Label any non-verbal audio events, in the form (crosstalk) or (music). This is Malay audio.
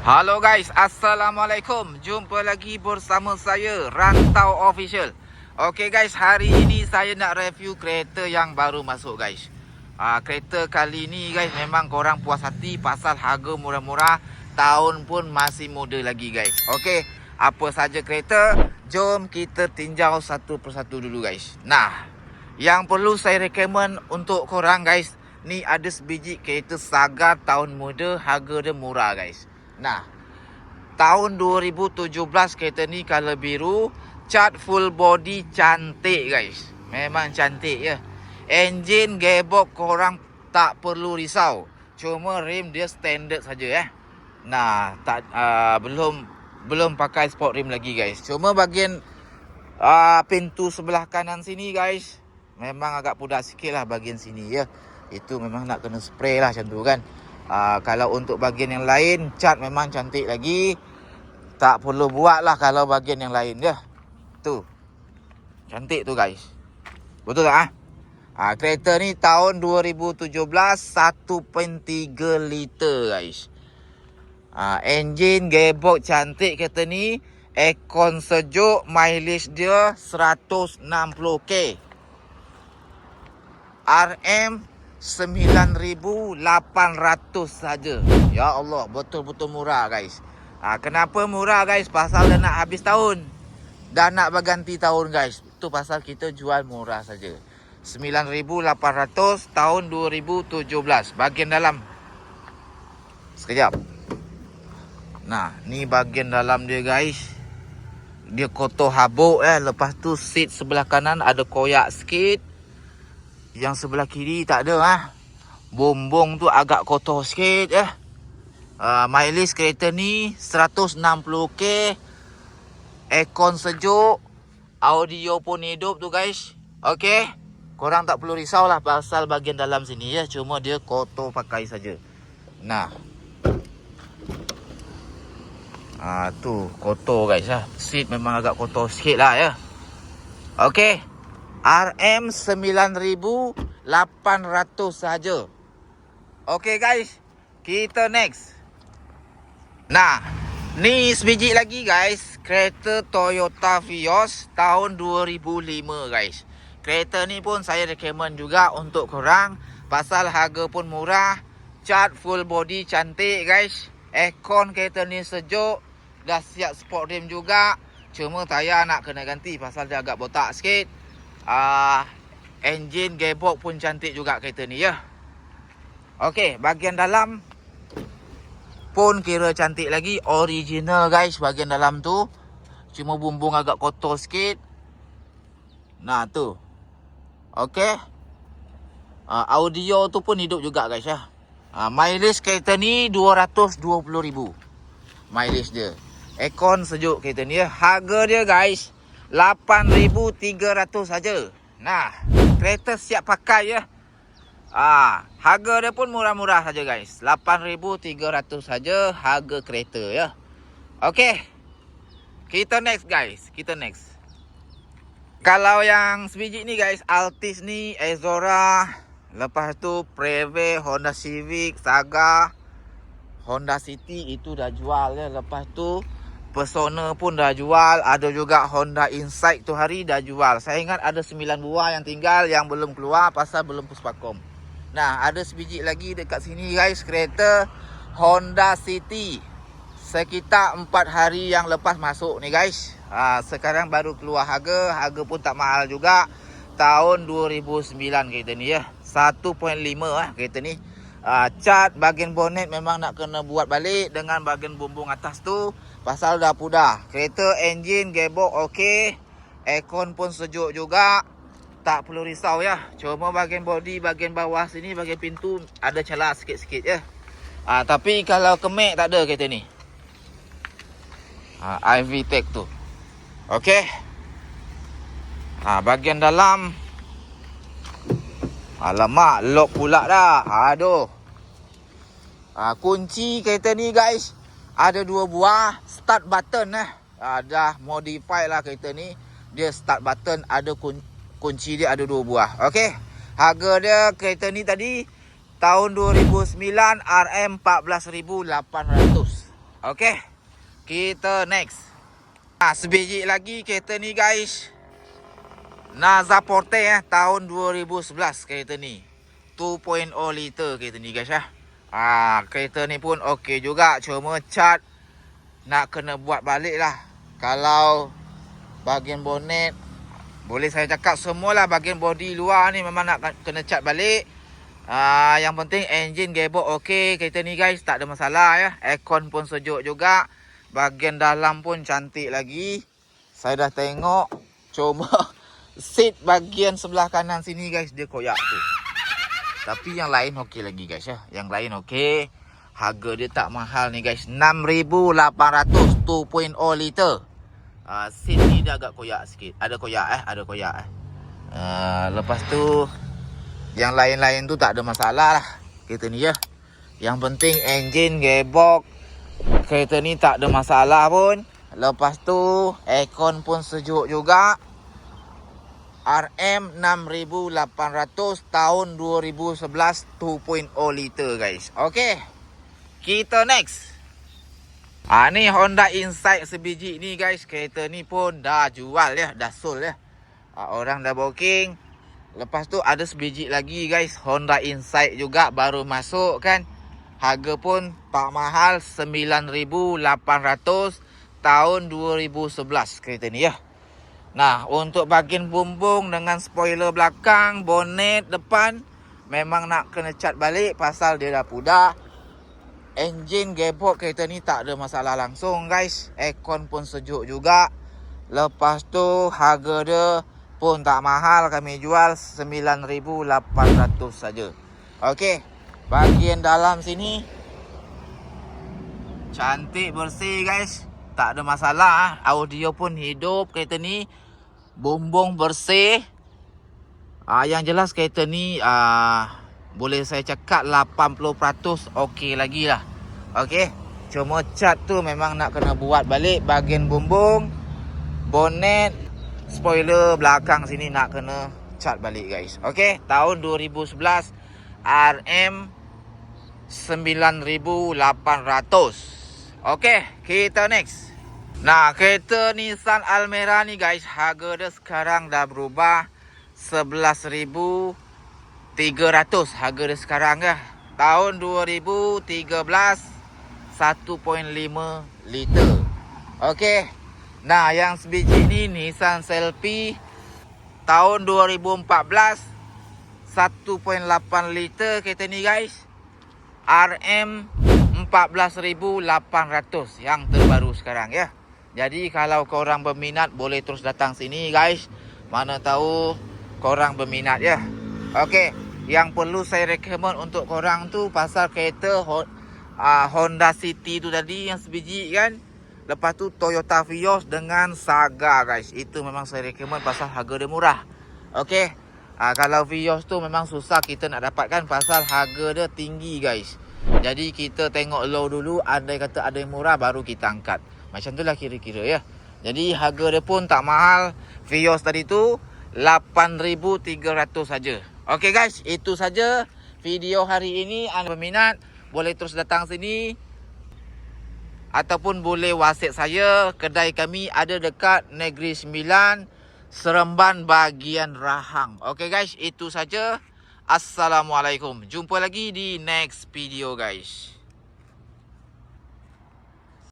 Halo guys, Assalamualaikum. Jumpa lagi bersama saya Rantau Official. Ok guys, hari ini saya nak review kereta yang baru masuk guys. Ha, Kereta kali ni guys memang korang puas hati Pasal harga murah-murah. Tahun pun masih muda lagi guys. Ok, apa saja kereta Jom kita tinjau satu persatu dulu guys. Nah, yang perlu saya recommend untuk korang guys Ni ada sebiji kereta Saga tahun muda. Harga dia murah guys Nah, tahun 2017 kereta ni color biru, cat full body cantik guys. Memang cantik ya. Engine gearbox korang tak perlu risau. Cuma rim dia standard saja eh. Nah, tak uh, belum belum pakai sport rim lagi guys. Cuma bahagian uh, pintu sebelah kanan sini guys, memang agak pudak sikit lah bahagian sini ya. Itu memang nak kena spray lah macam tu kan. Uh, kalau untuk bahagian yang lain cat memang cantik lagi. Tak perlu buat lah kalau bahagian yang lain je tu. Cantik tu guys. Betul tak ah? Ha, kereta ni tahun 2017 1.3 liter guys. Ha, engine gearbox cantik kereta ni. Aircon sejuk mileage dia 160k RM 9,800 saja. Ya Allah, betul-betul murah guys. Ha, kenapa murah guys? Pasal dah nak habis tahun. Dah nak berganti tahun guys. Itu pasal kita jual murah saja. 9,800 tahun 2017. Bahagian dalam. Sekejap. Nah, ni bahagian dalam dia guys. Dia kotor habuk eh. Lepas tu seat sebelah kanan ada koyak sikit. Yang sebelah kiri tak ada ah. Bombong tu agak kotor sikit eh. Uh, mileage kereta ni 160k. Aircon sejuk. Audio pun hidup tu guys. Okey. Korang tak perlu risau lah pasal bahagian dalam sini ya. Cuma dia kotor pakai saja. Nah. Ah tu kotor guys ah. Seat memang agak kotor sikit lah ya. Okey. RM 9,800 saja. Okay guys, kita next. Nah, ni sebiji lagi guys, kereta Toyota Vios tahun 2005 guys. Kereta ni pun saya recommend juga untuk korang pasal harga pun murah, cat full body cantik guys. Aircon kereta ni sejuk, dah siap sport rim juga. Cuma tayar nak kena ganti pasal dia agak botak sikit uh, engine gearbox pun cantik juga kereta ni ya. Okey, bahagian dalam pun kira cantik lagi original guys bahagian dalam tu. Cuma bumbung agak kotor sikit. Nah tu. Okey. Uh, audio tu pun hidup juga guys ya. Uh, mileage kereta ni 220,000. Mileage dia. Aircon sejuk kereta ni ya. Harga dia guys 8,300 saja. Nah, kereta siap pakai ya. Ah, harga dia pun murah-murah saja guys. 8,300 saja harga kereta ya. Okey. Kita next guys. Kita next. Kalau yang sebiji ni guys, Altis ni, Ezora, lepas tu Preve, Honda Civic, Saga, Honda City itu dah jual ya. Lepas tu Persona pun dah jual. Ada juga Honda Insight tu hari dah jual. Saya ingat ada 9 buah yang tinggal yang belum keluar pasal belum puspakom. Nah, ada sebiji lagi dekat sini guys. Kereta Honda City. Sekitar 4 hari yang lepas masuk ni guys. Ha, sekarang baru keluar harga. Harga pun tak mahal juga. Tahun 2009 kereta ni ya. 1.5 lah kereta ni. Uh, cat bahagian bonnet memang nak kena buat balik dengan bahagian bumbung atas tu pasal dah pudah. Kereta engine gearbox okey. Aircon pun sejuk juga. Tak perlu risau ya. Cuma bahagian body, bahagian bawah sini, bahagian pintu ada celah sikit-sikit ya. Uh, tapi kalau kemek tak ada kereta ni. Uh, IV tag tu. Okey. Uh, bahagian dalam Alamak, lock pula dah. Aduh. Ha, kunci kereta ni guys. Ada dua buah. Start button eh. Ha, dah modify lah kereta ni. Dia start button. Ada kun kunci dia ada dua buah. Okey. Harga dia kereta ni tadi. Tahun 2009 RM 14,800. Okey. Kita next. Ah, sebiji lagi kereta ni guys. Naza Forte eh tahun 2011 kereta ni. 2.0 liter kereta ni guys ya. Ah, kereta ni pun okey juga cuma cat nak kena buat balik lah. Kalau bahagian bonet boleh saya cakap semualah bahagian body luar ni memang nak kena cat balik. Ah, yang penting engine gearbox okey kereta ni guys tak ada masalah ya. Aircon pun sejuk juga. Bahagian dalam pun cantik lagi. Saya dah tengok. Cuma (laughs) seat bahagian sebelah kanan sini guys dia koyak tu. Tapi yang lain okey lagi guys ya. Yang lain okey. Harga dia tak mahal ni guys. 6,800 2.0 liter. Uh, seat ni dia agak koyak sikit. Ada koyak eh. Ada koyak eh. Uh, lepas tu. Yang lain-lain tu tak ada masalah lah. Kereta ni ya. Yang penting engine, gearbox. Kereta ni tak ada masalah pun. Lepas tu aircon pun sejuk juga. RM 6800 tahun 2011 2.0 liter guys. Okey. Kita next. Ah ni Honda Insight sebiji ni guys. Kereta ni pun dah jual ya, dah sold ya. Ah, orang dah booking. Lepas tu ada sebiji lagi guys. Honda Insight juga baru masuk kan. Harga pun tak mahal 9800 tahun 2011 kereta ni ya. Nah, untuk bahagian bumbung dengan spoiler belakang, bonet depan memang nak kena cat balik pasal dia dah pudar. Engine gearbox kereta ni tak ada masalah langsung guys. Aircon pun sejuk juga. Lepas tu harga dia pun tak mahal kami jual 9800 saja. Okey. Bahagian dalam sini cantik bersih guys. Tak ada masalah ah. Audio pun hidup kereta ni. Bumbung bersih. Ah yang jelas kereta ni ah boleh saya cakap 80% okey lagi lah. Okey. Cuma cat tu memang nak kena buat balik bahagian bumbung, bonet, spoiler belakang sini nak kena cat balik guys. Okey, tahun 2011 RM 9800. Okey, kita next. Nah, kereta Nissan Almera ni guys, harga dia sekarang dah berubah 11,300 harga dia sekarang ya. Tahun 2013 1.5 liter. Okey. Nah, yang sebiji ni Nissan Selfie tahun 2014 1.8 liter kereta ni guys. RM 14,800 yang terbaru sekarang ya. Jadi kalau korang berminat boleh terus datang sini guys. Mana tahu korang berminat ya. Okey, yang perlu saya recommend untuk korang tu pasal kereta uh, Honda City tu tadi yang sebiji kan. Lepas tu Toyota Vios dengan Saga guys. Itu memang saya recommend pasal harga dia murah. Okey. Uh, kalau Vios tu memang susah kita nak dapatkan pasal harga dia tinggi guys. Jadi kita tengok low dulu. Andai kata ada yang murah baru kita angkat. Macam tu lah kira-kira ya. Jadi harga dia pun tak mahal. Vios tadi tu 8,300 saja. Okey guys. Itu saja video hari ini. Anda berminat boleh terus datang sini ataupun boleh whatsapp saya kedai kami ada dekat Negeri Sembilan Seremban bahagian Rahang okey guys itu saja assalamualaikum jumpa lagi di next video guys